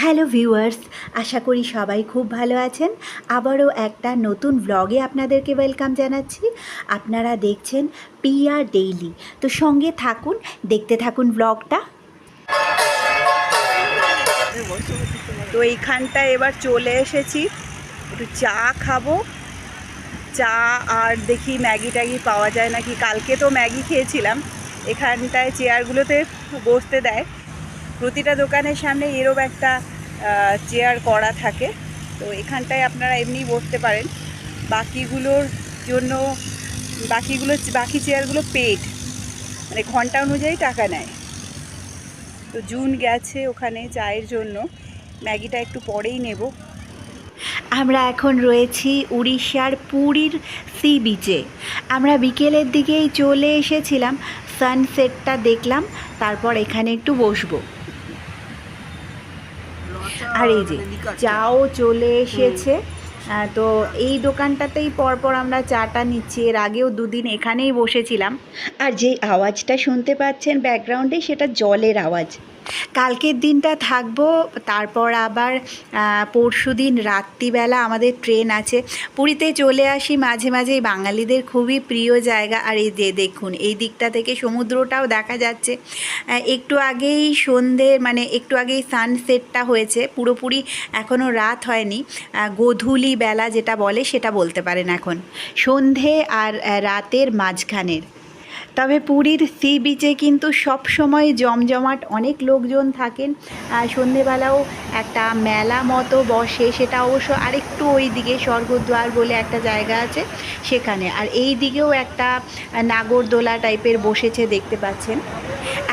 Hello viewers, আশা করি সবাই খুব ভালো আছেন। আবারও একটা নতুন ব্লগে আপনাদেরকে ওয়েলকাম জানাচ্ছি। আপনারা দেখছেন পিআর ডেইলি তো সঙ্গে থাকুন, দেখতে থাকুন ব্লগটা তো এইখানটায় এবার চলে এসেছি। একটু চা খাব। চা আর দেখি ম্যাগি ট্যাগি পাওয়া যায় নাকি? কালকে তো ম্যাগি খেয়েছিলাম। এখানটায় চেয়ারগুলোতে বসতে দেয়। প্রতিটা দোকানের সামনে এরম একটা চেয়ার করা থাকে। তো এখানটায় আপনারা এমনি বসতে পারেন। বাকিগুলোর জন্য, বাকিগুলো, বাকি চেয়ারগুলো পেড মানে ঘণ্টা অনুযায়ী টাকা নেয়। তো জুন গেছে ওখানে চায়ের জন্য। ম্যাগিটা একটু পরেই নেব। আমরা এখন রয়েছি উড়িষ্যার পুরীর সি বিচে। আমরা বিকেলের দিকেই চলে এসেছিলাম। সানসেটটা দেখলাম। তারপর এখানে একটু বসবো। আর এই যে চাও চলে এসেছে। তো এই দোকানটাতেই পরপর আমরা চাটা নিচ্ছি। এর আগেও দুদিন এখানেই বসেছিলাম। আর যেই আওয়াজটা শুনতে পাচ্ছেন ব্যাকগ্রাউন্ডে সেটা জলের আওয়াজ। কালকের দিনটা থাকব, তারপর আবার পরশু দিন রাত্রিবেলা আমাদের ট্রেন আছে। পুরীতে চলে আসি মাঝে মাঝে বাঙালিদের খুবই প্রিয় জায়গা। আর এই যে দেখুন, এই দিকটা থেকে সমুদ্রটাও দেখা যাচ্ছে। একটু আগেই সন্ধে মানে একটু আগেই সানসেটটা হয়েছে। পুরোপুরি এখনও রাত হয়নি। গোধূলি বেলা যেটা বলে সেটা বলতে পারেন এখন। সন্ধে আর রাতের মাঝখানের। তবে পুরীর সি বিচে কিন্তু সব সময় জমজমাট অনেক লোকজন থাকেন। আর সন্ধেবেলাও একটা মেলা মতো বসে, সেটা অবশ্য আরেকটু ওই দিকে স্বর্গদ্বার বলে একটা জায়গা আছে সেখানে। আর এই দিকেও একটা নাগরদোলা টাইপের বসেছে দেখতে পাচ্ছেন।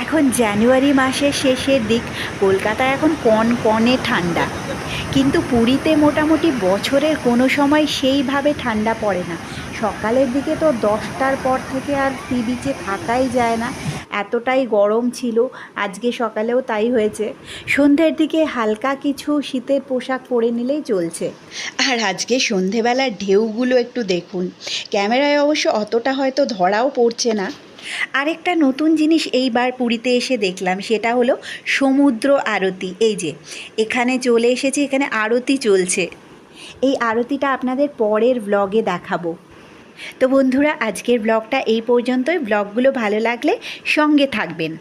এখন জানুয়ারি মাসের শেষের দিক কলকাতায় এখন কন কনে ঠান্ডা। কিন্তু পুরীতে মোটামুটি বছরের কোনো সময় সেইভাবে ঠান্ডা পড়ে না। সকালের দিকে তো দশটার পর থেকে আর সি বিচে থাকাই যায় না। এতটাই গরম ছিল আজকে সকালেও তাই হয়েছে। সন্ধ্যের দিকে হালকা কিছু শীতের পোশাক পরে নিলেই চলছে। আর আজকে সন্ধেবেলার ঢেউগুলো একটু দেখুন। ক্যামেরায় অবশ্য অতটা হয়তো ধরাও পড়ছে না। আরেকটা নতুন জিনিস এইবার পুরীতে এসে দেখলাম সেটা হলো সমুদ্র আরতি। এই যে এখানে চলে এসেছি এখানে আরতি চলছে। এই আরতিটা আপনাদের পরের ব্লগে দেখাবো। তো বন্ধুরা আজকের ব্লগটা এই পর্যন্তই। ব্লগগুলো ভালো লাগলে সঙ্গে থাকবেন।